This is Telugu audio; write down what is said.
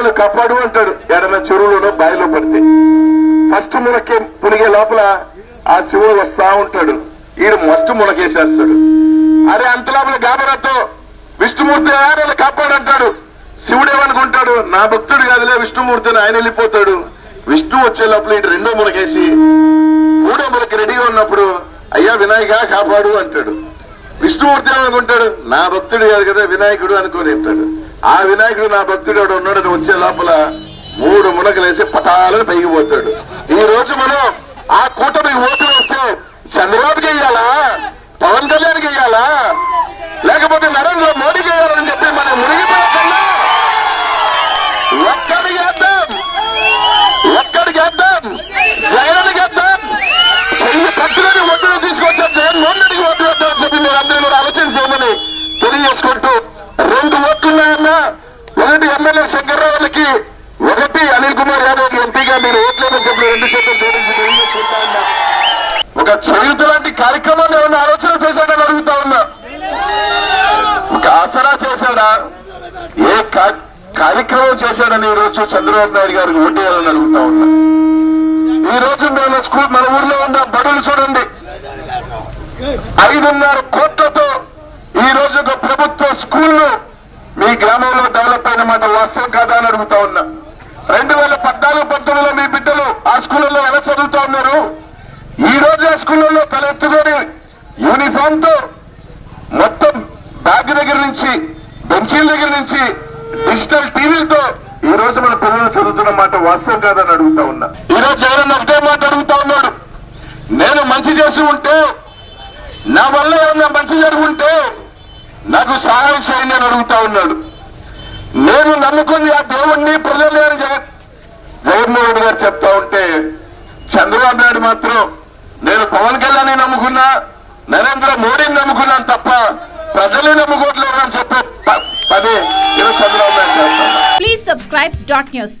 నన్ను కాపాడు అంటాడు. ఎడన చెరువులోనో బావిలో పడితే. ఫస్ట్ మునకే మునిగే లోపల ఆ శివుడు వస్తా ఉంటాడు. ఈడు మస్ట్ మునకేసేస్తాడు అరే అంత లోపల గాబరాతో విష్ణుమూర్తి ఆయన కాపాడంటాడు. కాపాడు అంటాడు శివుడు ఏమనుకుంటాడు? నా భక్తుడు కాదులే విష్ణుమూర్తిని ఆయన వెళ్ళిపోతాడు. విష్ణు వచ్చే లోపల ఇటు రెండో మునకేసి మూడో మునకి రెడీగా ఉన్నప్పుడు అయ్యా వినాయక కాపాడు అంటాడు. విష్ణుమూర్తి ఏమనుకుంటాడు? నా భక్తుడు కాదు కదా వినాయకుడు అనుకోని అంటాడు. ఆ వినాయకుడు నా భక్తుడు ఎవడు ఉన్నాడని వచ్చే లోపల మూడు మునకలేసి పటాలని పైకిపోతాడు ఈ రోజు మనం ఆ కూటమికి ఓట్లు వస్తే చంద్రబాబుకి వెయ్యాలా? పవన్ కళ్యాణ్కి వెయ్యాలా? ఒకటి ఎమ్మెల్యే శంకర్రావులకి ఒకటి అనిల్ కుమార్ యాదవ్ ఎంపీగా మీరు ఓట్లేమని చెప్పి రెండు శాతం ఒక చేయుత లాంటి కార్యక్రమాన్ని ఏమన్నా ఆలోచన చేశాడని అడుగుతా ఉన్నా. ఒక ఆసరా చేశాడా? ఏ కార్యక్రమం చేశాడని ఈ రోజు చంద్రబాబు నాయుడు గారికి ఓటేయాలని అడుగుతా ఉన్నా. ఈ రోజు మన స్కూల్ మన ఊర్లో ఉన్న బడులు చూడండి. ఐదున్నర కోట్లతో ఈ రోజు ఒక ప్రభుత్వ స్కూల్ మీ గ్రామంలో వాస్తవం కాదా అని అడుగుతా ఉన్నా. రెండు వేల పద్నాలుగు పంతొమ్మిదిలో మీ బిడ్డలు ఆ స్కూళ్ళలో ఎలా చదువుతా ఉన్నారు? ఈ రోజు ఆ స్కూళ్ళలో తలెత్తుకొని యూనిఫామ్తో మొత్తం బ్యాగ్ దగ్గర నుంచి బెంచీల దగ్గర నుంచి డిజిటల్ టీవీలతో ఈ రోజు మన పిల్లలు చదువుతున్న మాట వాస్తవం కాదని అడుగుతా ఉన్నా. ఈ రోజు జగన్ ఒకటే మాట అడుగుతా ఉన్నాడు. నేను మంచి చేసి ఉంటే నా వల్ల ఏమన్నా మంచి జరుగుంటే నాకు సహాయం చేయండి అని అడుగుతా ఉన్నాడు. నమ్ముకుంది ఆ దేవుణ్ణి ప్రజలు అని జగన్ జగన్మోహన్ రెడ్డి గారు చెప్తా ఉంటే చంద్రబాబు నాయుడు మాత్రం నేను పవన్ కళ్యాణ్ నమ్ముకున్నా నరేంద్ర మోడీని నమ్ముకున్నాను తప్ప ప్రజలే నమ్ముకోవట్లేదు అని చెప్పే ప- పని ఈరోజు Chandrababu Naidu please subscribe dot news.